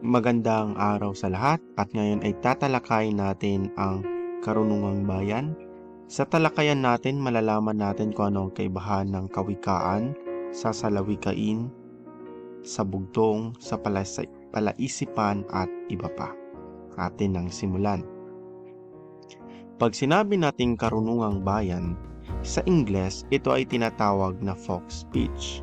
Magandang araw sa lahat at ngayon ay tatalakayin natin ang karunungang bayan. Sa talakayan natin, malalaman natin kung ano ang kaibahan ng kawikaan sa salawikain, sa bugtong, sa palasa- palaisipan at iba pa. Atin ang simulan. Pag sinabi nating karunungang bayan, sa Ingles ito ay tinatawag na folk speech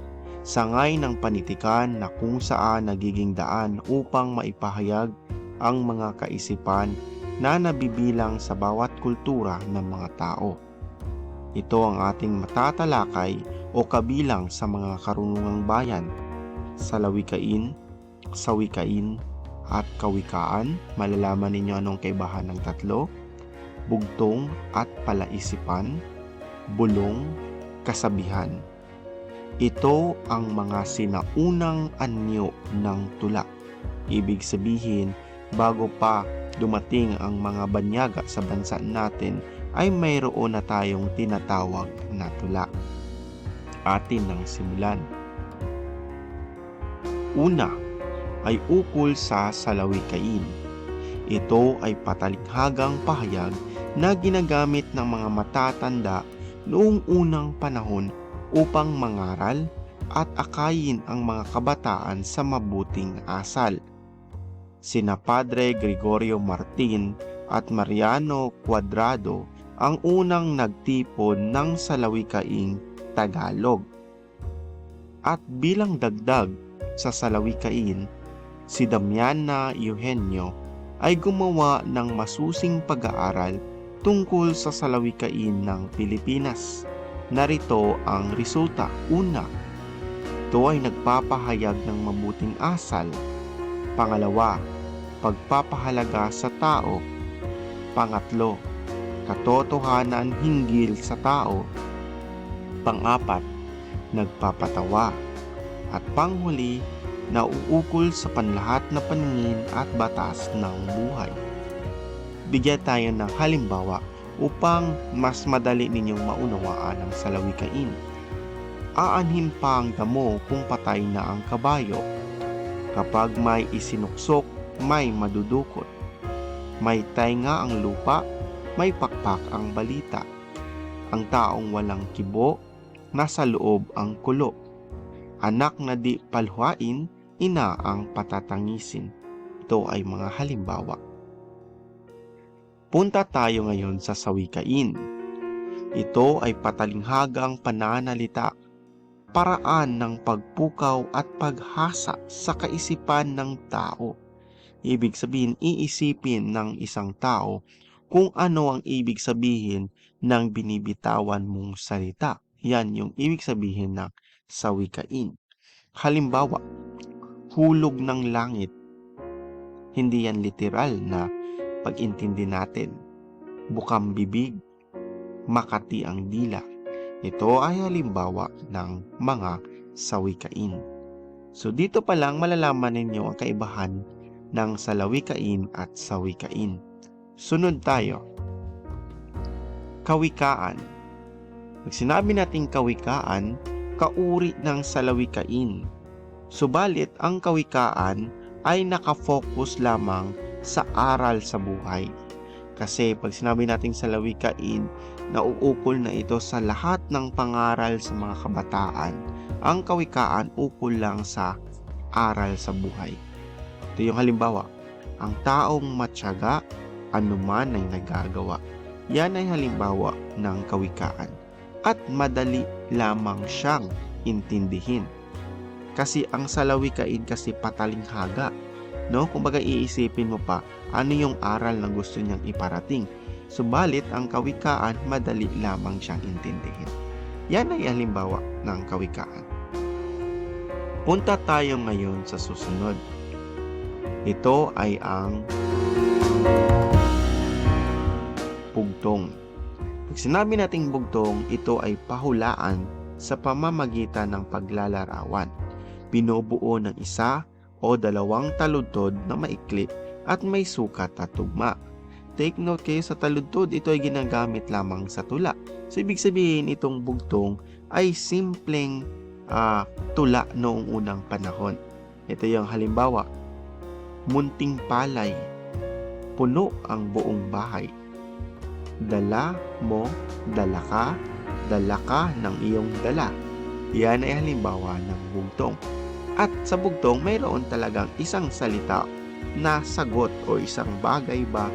sangay ng panitikan na kung saan nagiging daan upang maipahayag ang mga kaisipan na nabibilang sa bawat kultura ng mga tao. Ito ang ating matatalakay o kabilang sa mga karunungang bayan, salawikain, sawikain, at kawikaan. Malalaman ninyo anong kaibahan ng tatlo, bugtong at palaisipan, bulong, kasabihan. Ito ang mga sinaunang anyo ng tula. Ibig sabihin, bago pa dumating ang mga banyaga sa bansa natin, ay mayroon na tayong tinatawag na tula. Atin ang simulan. Una ay ukol sa salawikain. Ito ay patalinghagang pahayag na ginagamit ng mga matatanda noong unang panahon upang mangaral at akayin ang mga kabataan sa mabuting asal. Sina Padre Gregorio Martin at Mariano Cuadrado ang unang nagtipon ng salawikaing Tagalog. At bilang dagdag sa salawikain, si Damiana Eugenio ay gumawa ng masusing pag-aaral tungkol sa salawikain ng Pilipinas. Narito ang resulta. Una, ito ay nagpapahayag ng mabuting asal. Pangalawa, pagpapahalaga sa tao. Pangatlo, katotohanan hinggil sa tao. Pangapat, nagpapatawa. At panghuli, nauukol sa panlahat na paningin at batas ng buhay. Bigyan tayo ng halimbawa upang mas madali ninyong maunawaan ang salawikain. Aanhin pa ang damo kung patay na ang kabayo. Kapag may isinuksok, may madudukot. May tainga ang lupa, may pakpak ang balita. Ang taong walang kibo, nasa loob ang kulo. Anak na di palhuain, ina ang patatangisin. Ito ay mga halimbawa. Punta tayo ngayon sa sawikain. Ito ay patalinghagang pananalita, paraan ng pagpukaw at paghasa sa kaisipan ng tao. Ibig sabihin, iisipin ng isang tao kung ano ang ibig sabihin ng binibitawan mong salita. Yan yung ibig sabihin ng sawikain. Halimbawa, hulog ng langit. Hindi yan literal na pag-intindi natin. Bukang bibig, makati ang dila. Ito ay halimbawa ng mga sawikain. So dito pa lang malalaman ninyo ang kaibahan ng salawikain at sawikain. Sunod tayo. Kawikaan. Pag sinabi nating kawikaan, kauri ng salawikain. Subalit ang kawikaan ay nakafocus lamang sa aral sa buhay. Kasi pag sinabi nating salawikain, nauukol na ito sa lahat ng pangaral sa mga kabataan. Ang kawikaan ukol lang sa aral sa buhay. Ito yung halimbawa, ang taong matyaga, anuman ay nagagawa. Yan ay halimbawa ng kawikaan. At madali lamang siyang intindihin. Kasi ang salawikain kasi patalinghaga no? Kumbaga iisipin mo pa ano yung aral na gusto niyang iparating. Subalit ang kawikaan madali lamang siyang intindihin. Yan ay halimbawa ng kawikaan. Punta tayo ngayon sa susunod. Ito ay ang bugtong. Pag sinabi nating bugtong, ito ay pahulaan sa pamamagitan ng paglalarawan. Binubuo ng isa o dalawang taludtod na maikli at may sukat at tugma. Take note kayo sa taludtod, ito ay ginagamit lamang sa tula. So, ibig sabihin itong bugtong ay simpleng ah, tula noong unang panahon. Ito yung halimbawa. munting palay. Puno ang buong bahay. Dala mo, dala ka, dala ka ng iyong dala. Yan ay halimbawa ng bugtong. At sa bugtong, mayroon talagang isang salita na sagot o isang bagay ba,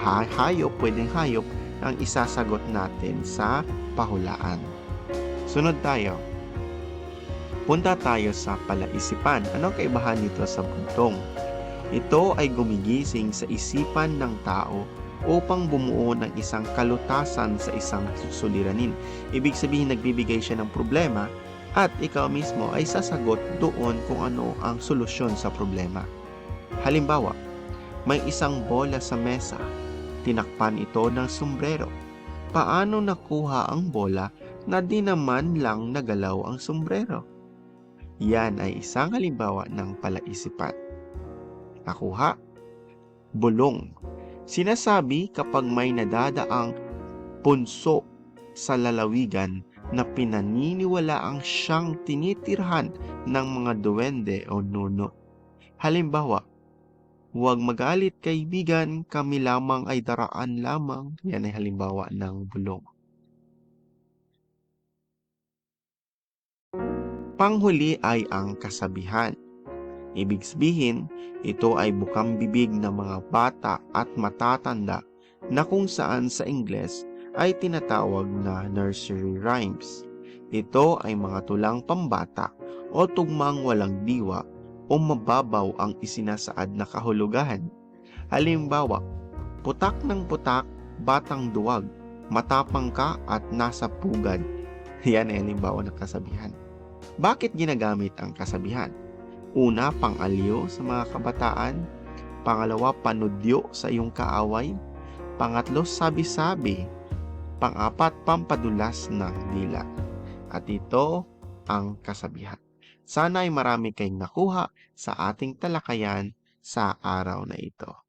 ha- hayop, pwedeng hayop, ang isasagot natin sa pahulaan. Sunod tayo. Punta tayo sa palaisipan. Ano kaibahan nito sa bugtong? Ito ay gumigising sa isipan ng tao upang bumuo ng isang kalutasan sa isang suliranin. Ibig sabihin nagbibigay siya ng problema at ikaw mismo ay sasagot doon kung ano ang solusyon sa problema. Halimbawa, may isang bola sa mesa. Tinakpan ito ng sombrero. Paano nakuha ang bola na di naman lang nagalaw ang sombrero? Yan ay isang halimbawa ng palaisipan. Nakuha? Bulong. Sinasabi kapag may nadadaang punso sa lalawigan na pinaniniwalaang siyang tinitirhan ng mga duwende o nuno. Halimbawa, huwag magalit kaibigan, kami lamang ay daraan lamang. Yan ay halimbawa ng bulong. Panghuli ay ang kasabihan. Ibig sabihin, ito ay bukang bibig ng mga bata at matatanda na kung saan sa Ingles ay tinatawag na nursery rhymes. Ito ay mga tulang pambata o tugmang walang diwa o mababaw ang isinasaad na kahulugan. Halimbawa, putak ng putak, batang duwag, matapang ka at nasa pugad. Yan ay halimbawa ng kasabihan. Bakit ginagamit ang kasabihan? Una, pang-aliw sa mga kabataan. Pangalawa, panudyo sa iyong kaaway. Pangatlo, sabi-sabi. Pang-apat, pampadulas ng dila. At ito ang kasabihan. Sana ay marami kayong nakuha sa ating talakayan sa araw na ito.